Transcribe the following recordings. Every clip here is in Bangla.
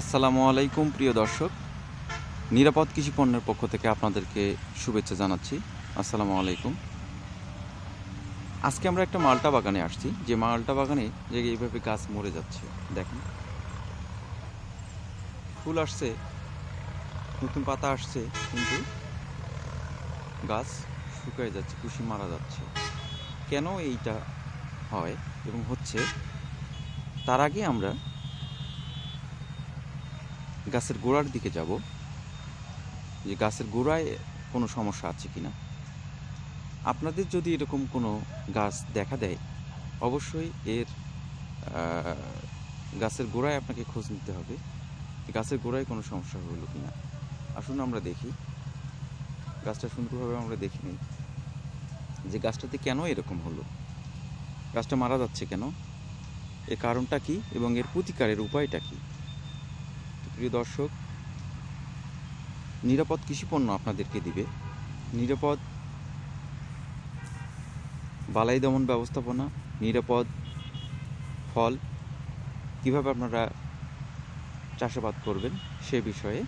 আসসালামু আলাইকুম, প্রিয় দর্শক। নিরাপদ কৃষি পণ্যের পক্ষ থেকে আপনাদেরকে শুভেচ্ছা জানাচ্ছি। আসসালামু আলাইকুম। আজকে আমরা একটা মালটা বাগানে আসছি। যে মালটা বাগানে যে এইভাবে গাছ মরে যাচ্ছে, দেখেন। ফুল আসছে, নতুন পাতা আসছে, কিন্তু গাছ শুকিয়ে যাচ্ছে, কুশি মারা যাচ্ছে। কেন এইটা হয় এবং হচ্ছে, তার আগে আমরা গাছের গোড়ার দিকে যাব, যে গাছের গোড়ায় কোনো সমস্যা আছে কি না আপনাদের যদি এরকম কোনো গাছ দেখা দেয়, অবশ্যই এর গাছের গোড়ায় আপনাকে খোঁজ নিতে হবে গাছের গোড়ায় কোনো সমস্যা হলো কি না আসুন আমরা দেখি। গাছটা সুন্দরভাবে আমরা দেখে নিই, যে গাছটাতে কেন এরকম হলো? গাছটা মারা যাচ্ছে কেন? এর কারণটা কি এবং এর প্রতিকারের উপায়টা কি? প্রিয় দর্শক, নিরাপদ কৃষিপণ্য আপনাদেরকে দিবে। নিরাপদ বালাই দমন ব্যবস্থাপনা, নিরাপদ ফল, কীভাবে আপনারা চাষাবাদ করবেন সে বিষয়ে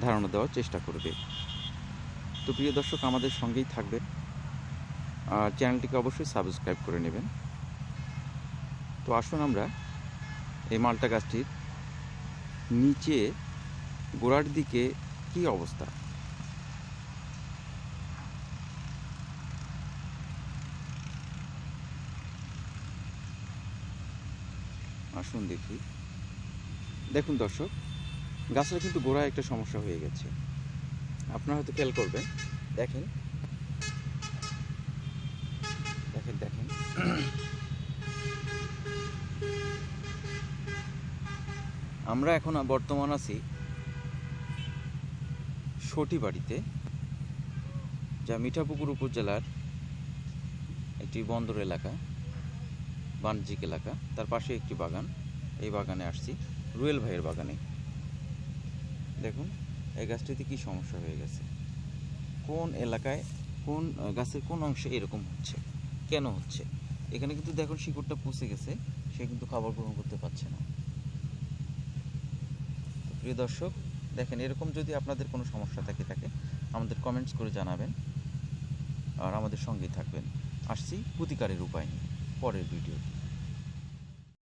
ধারণা দেওয়ার চেষ্টা করবে। তো প্রিয় দর্শক, আমাদের সঙ্গেই থাকবেন। আর চ্যানেলটিকে অবশ্যই সাবস্ক্রাইব করে নেবেন। তো আসুন আমরা এই মালটা গাছটির নিচে গোড়ার দিকে কি অবস্থা? আসুন দেখি। দেখুন দর্শক, গাছের কিন্তু গোড়ায় একটা সমস্যা হয়ে গেছে। আপনারা হয়তো খেয়াল করবেন, দেখেন। দেখেন দেখেন। আমরা এখন বর্তমান আছি সটিবাড়িতে, যা মিঠাপুকুর উপজেলার একটি বন্দর এলাকা, বাণিজ্যিক এলাকা। তার পাশে একটি বাগান। এই বাগানে আসছি, রুয়েল ভাইয়ের বাগানে। দেখুন, এই গাছটিতে কি সমস্যা হয়ে গেছে। কোন এলাকায়, কোন গাছের কোন অংশে এরকম হচ্ছে? কেন হচ্ছে? এখানে কিন্তু দেখুন শিকড়টা পচে গেছে, সে কিন্তু খাবার গ্রহণ করতে পারছে না। প্রিয় দর্শক, দেখেন, এরকম যদি আপনাদের কোনো সমস্যা থাকে থাকে, আমাদের কমেন্টস করে জানাবেন আর আমাদের সঙ্গেই থাকবেন। আসছি প্রতিকারের উপায় নিয়ে, পরের ভিডিওতে